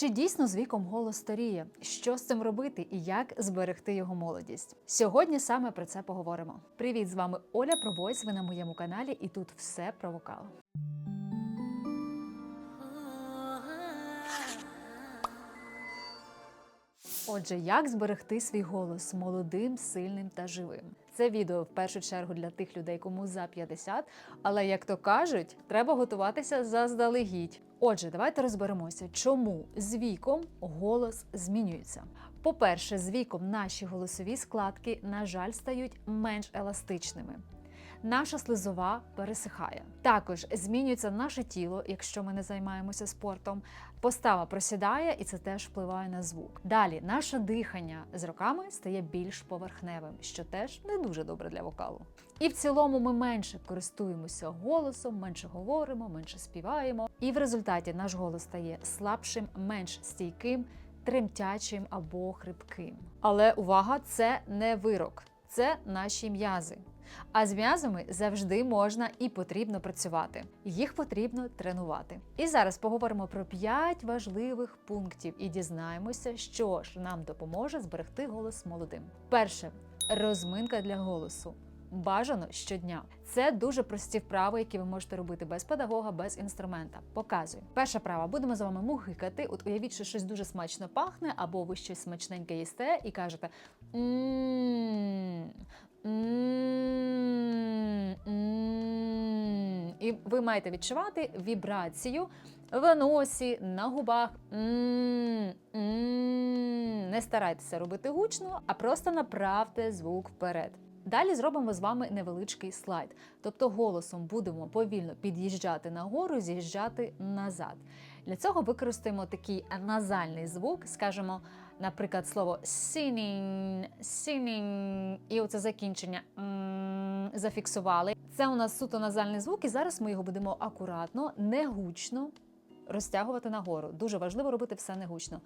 Чи дійсно з віком голос старіє? Що з цим робити і як зберегти його молодість? Сьогодні саме про це поговоримо. Привіт, з вами Оля Пробойс. Ви на моєму каналі, і тут все про вокал. Отже, як зберегти свій голос молодим, сильним та живим? Це відео в першу чергу для тих людей, кому за 50, але як то кажуть, треба готуватися заздалегідь. Отже, давайте розберемося, чому з віком голос змінюється. По-перше, з віком наші голосові складки, на жаль, стають менш еластичними. Наша слизова пересихає. Також змінюється наше тіло, якщо ми не займаємося спортом. Постава просідає, і це теж впливає на звук. Далі наше дихання з роками стає більш поверхневим, що теж не дуже добре для вокалу. І в цілому ми менше користуємося голосом, менше говоримо, менше співаємо. І в результаті наш голос стає слабшим, менш стійким, тремтячим або хрипким. Але увага, це не вирок, це наші м'язи. А з м'язами завжди можна і потрібно працювати. Їх потрібно тренувати. І зараз поговоримо про 5 важливих пунктів і дізнаємося, що ж нам допоможе зберегти голос молодим. Перше розминка для голосу. Бажано щодня. Це дуже прості вправи, які ви можете робити без педагога, без інструмента. Показую. Перша вправа. Будемо з вами мугикати. От уявіть, що щось дуже смачно пахне, або ви щось смачненьке їсте і кажете «М, м, м». І ви маєте відчувати вібрацію в носі, на губах. Не старайтеся робити гучно, а просто направте звук вперед. Далі зробимо з вами невеличкий слайд, тобто голосом будемо повільно під'їжджати нагору, з'їжджати назад. Для цього використаємо такий назальний звук, скажемо, наприклад, слово singing, singing, і оце закінчення зафіксували. Це у нас суто назальний звук, і зараз ми його будемо акуратно, не гучно розтягувати нагору. Дуже важливо робити все не гучно.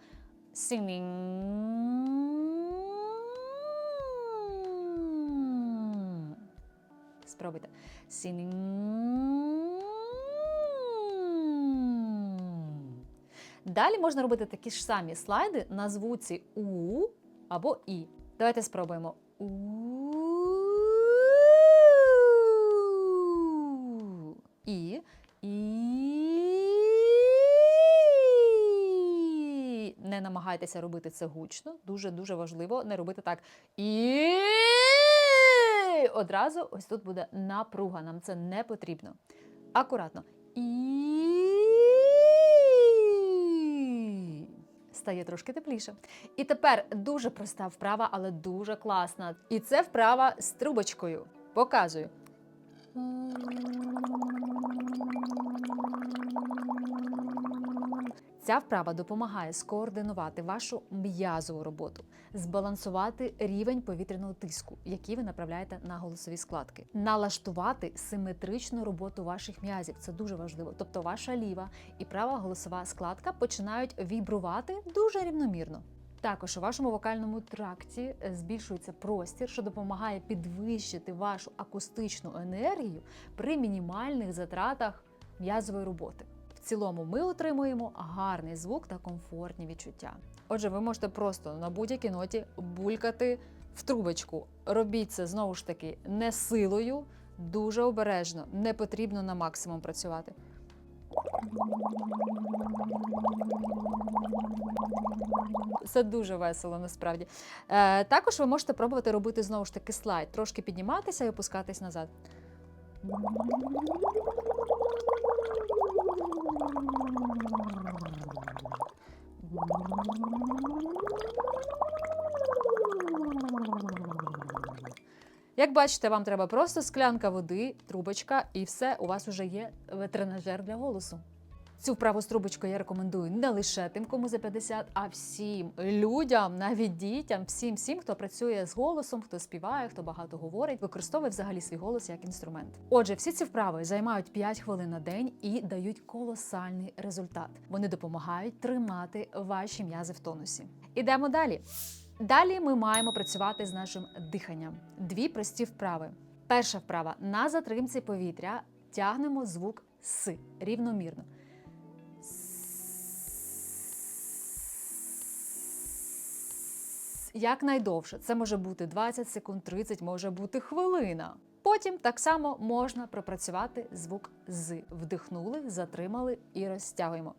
Спробуйте. Singing. Далі можна робити такі ж самі слайди на звуці У або І. Давайте спробуємо. У. І. Не намагайтеся робити це гучно. Дуже дуже важливо не робити так. І одразу ось тут буде напруга. Нам це не потрібно. Акуратно. І стає трошки тепліше. І тепер дуже проста вправа, але дуже класна. І це вправа з трубочкою. Показую. Ця вправа допомагає скоординувати вашу м'язову роботу, збалансувати рівень повітряного тиску, який ви направляєте на голосові складки, налаштувати симетричну роботу ваших м'язів. Це дуже важливо. Тобто, ваша ліва і права голосова складка починають вібрувати дуже рівномірно. Також у вашому вокальному тракті е, збільшується простір, що допомагає підвищити вашу акустичну енергію при мінімальних затратах м'язової роботи. Цілому ми отримуємо гарний звук та комфортні відчуття. Отже, ви можете просто на будь-якій ноті булькати в трубочку. Робіть це знову ж таки не силою, дуже обережно, не потрібно на максимум працювати. Це дуже весело насправді. Е, також ви можете пробувати робити знову ж таки слайд, трошки підніматися і опускатись назад. Як бачите, вам треба просто склянка води, трубочка, і все, у вас вже є тренажер для голосу. Цю вправу з трубочкою я рекомендую не лише тим, кому за 50, а всім людям, навіть дітям, всім, всім, хто працює з голосом, хто співає, хто багато говорить, використовує взагалі свій голос як інструмент. Отже, всі ці вправи займають 5 хвилин на день і дають колосальний результат. Вони допомагають тримати ваші м'язи в тонусі. Ідемо далі. Далі ми маємо працювати з нашим диханням. Дві прості вправи. Перша вправа на затримці повітря тягнемо звук С рівномірно. Якнайдовше це може бути 20 секунд, 30, може бути хвилина. Потім так само можна пропрацювати звук з. Вдихнули, затримали і розтягуємо.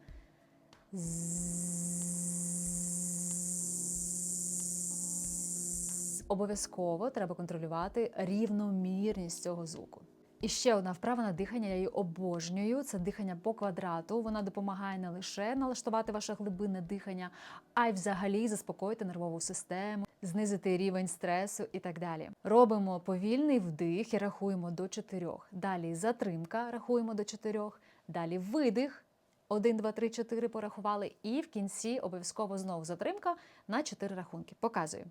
Обов'язково треба контролювати рівномірність цього звуку. І ще одна вправа на дихання, я її обожнюю. Це дихання по квадрату. Вона допомагає не лише налаштувати ваше глибинне дихання, а й взагалі заспокоїти нервову систему, знизити рівень стресу і так далі. Робимо повільний вдих і рахуємо до чотирьох. Далі затримка, рахуємо до чотирьох. Далі видих. 1, 2, 3, 4 порахували. І в кінці обов'язково знову затримка на 4 рахунки. Показую.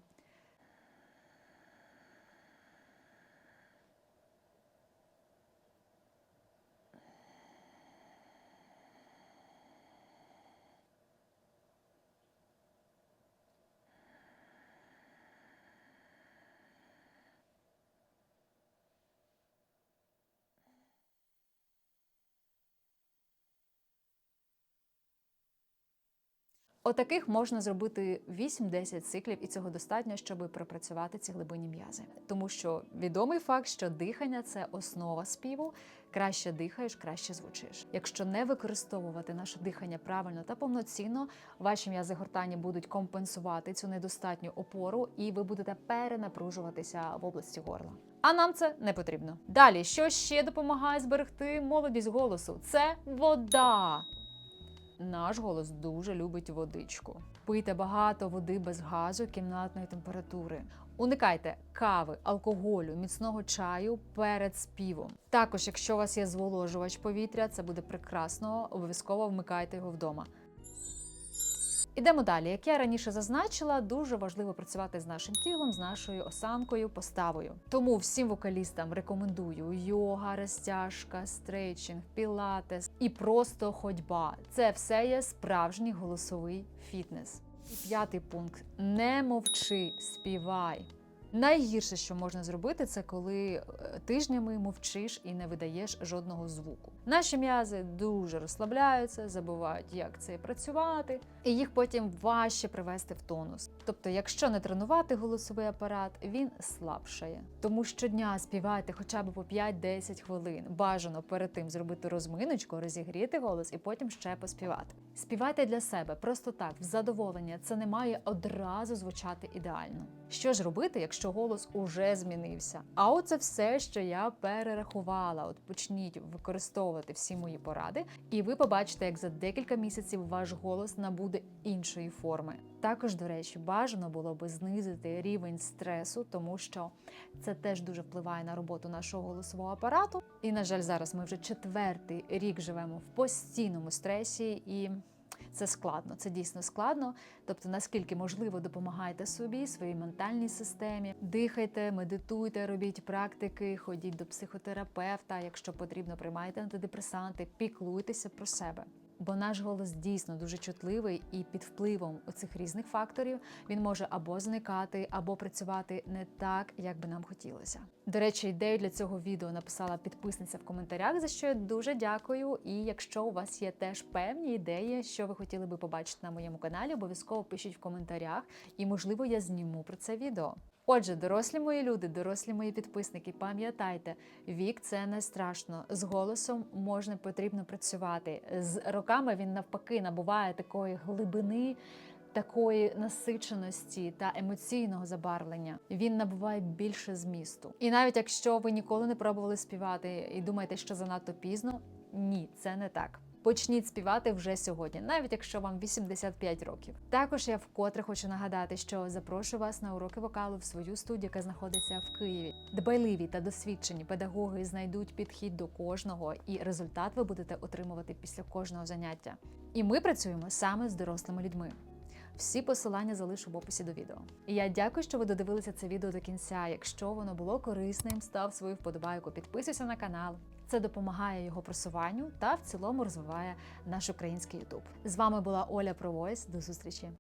Отаких можна зробити 8-10 циклів, і цього достатньо, щоб пропрацювати ці глибинні м'язи. Тому що відомий факт, що дихання це основа співу. Краще дихаєш, краще звучиш. Якщо не використовувати наше дихання правильно та повноцінно, ваші м'язи гортані будуть компенсувати цю недостатню опору, і ви будете перенапружуватися в області горла. А нам це не потрібно. Далі, що ще допомагає зберегти молодість голосу? Це вода. Наш голос дуже любить водичку. Пийте багато води без газу кімнатної температури. Уникайте кави, алкоголю, міцного чаю перед співом. Також, якщо у вас є зволожувач повітря, це буде прекрасно. Обов'язково вмикайте його вдома. Ідемо далі. Як я раніше зазначила, дуже важливо працювати з нашим тілом, з нашою осанкою, поставою. Тому всім вокалістам рекомендую йога, розтяжка, стрейчинг, пілатес і просто ходьба. Це все є справжній голосовий фітнес. І п'ятий пункт: не мовчи, співай. Найгірше, що можна зробити, це коли е, тижнями мовчиш і не видаєш жодного звуку. Наші м'язи дуже розслабляються, забувають, як це працювати, і їх потім важче привести в тонус. Тобто, якщо не тренувати голосовий апарат, він слабшає. Тому щодня співайте хоча б по 5-10 хвилин. Бажано перед тим зробити розминочку, розігріти голос і потім ще поспівати. Співайте для себе просто так, в задоволення. Це не має одразу звучати ідеально. Що ж робити, якщо голос уже змінився? А оце все, що я перерахувала. От почніть використовувати всі мої поради, і ви побачите, як за декілька місяців ваш голос набуде іншої форми. Також, до речі, бажано було би знизити рівень стресу, тому що це теж дуже впливає на роботу нашого голосового апарату. І, на жаль, зараз ми вже четвертий рік живемо в постійному стресі і. Це складно, це дійсно складно. Тобто, наскільки можливо, допомагайте собі, своїй ментальній системі, дихайте, медитуйте, робіть практики, ходіть до психотерапевта. Якщо потрібно, приймайте антидепресанти, піклуйтеся про себе. Бо наш голос дійсно дуже чутливий, і під впливом оцих різних факторів він може або зникати, або працювати не так, як би нам хотілося. До речі, ідею для цього відео написала підписниця в коментарях, за що я дуже дякую. І якщо у вас є теж певні ідеї, що ви хотіли би побачити на моєму каналі, обов'язково пишіть в коментарях, і можливо я зніму про це відео. Отже, дорослі мої люди, дорослі мої підписники, пам'ятайте, вік це не страшно. З голосом можна потрібно працювати. З роками він навпаки набуває такої глибини. Такої насиченості та емоційного забарвлення він набуває більше змісту. І навіть якщо ви ніколи не пробували співати і думаєте, що занадто пізно, ні, це не так. Почніть співати вже сьогодні, навіть якщо вам 85 років. Також я вкотре хочу нагадати, що запрошую вас на уроки вокалу в свою студію, яка знаходиться в Києві. Дбайливі та досвідчені педагоги знайдуть підхід до кожного, і результат ви будете отримувати після кожного заняття. І ми працюємо саме з дорослими людьми. Всі посилання залишу в описі до відео. І я дякую, що ви додивилися це відео до кінця. Якщо воно було корисним, став свою вподобайку, підписуйся на канал. Це допомагає його просуванню та в цілому розвиває наш український Ютуб. З вами була Оля Провойс. До зустрічі!